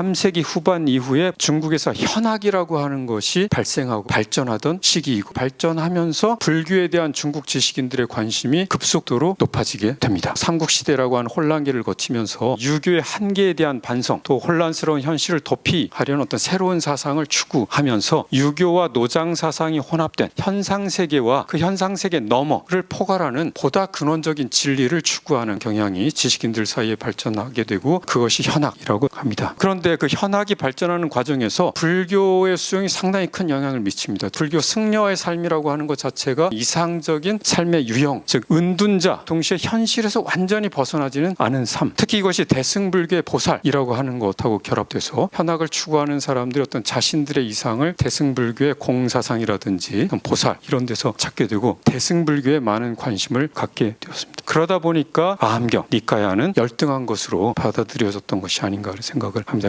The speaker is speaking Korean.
3세기 후반 이후에 중국에서 현학이라고 하는 것이 발생하고 발전하던 시기이고 발전하면서 불교에 대한 중국 지식인들의 관심이 급속도로 높아지게 됩니다. 삼국시대라고 하는 혼란기를 거치면서 유교의 한계에 대한 반성 또 혼란스러운 현실을 도피하려는 어떤 새로운 사상을 추구하면서 유교와 노장 사상이 혼합된 현상 세계와 그 현상 세계 너머를 포괄하는 보다 근원적인 진리를 추구하는 경향이 지식인들 사이에 발전하게 되고 그것이 현학이라고 합니다. 그런데 그 현학이 발전하는 과정에서 불교의 수용이 상당히 큰 영향을 미칩니다. 불교 승려의 삶이라고 하는 것 자체가 이상적인 삶의 유형, 즉 은둔자, 동시에 현실에서 완전히 벗어나지는 않은 삶. 특히 이것이 대승불교의 보살이라고 하는 것하고 결합돼서 현학을 추구하는 사람들이 어떤 자신들의 이상을 대승불교의 공사상이라든지 보살 이런 데서 찾게 되고 대승불교에 많은 관심을 갖게 되었습니다. 그러다 보니까 아함경, 니카야는 열등한 것으로 받아들여졌던 것이 아닌가 생각을 합니다.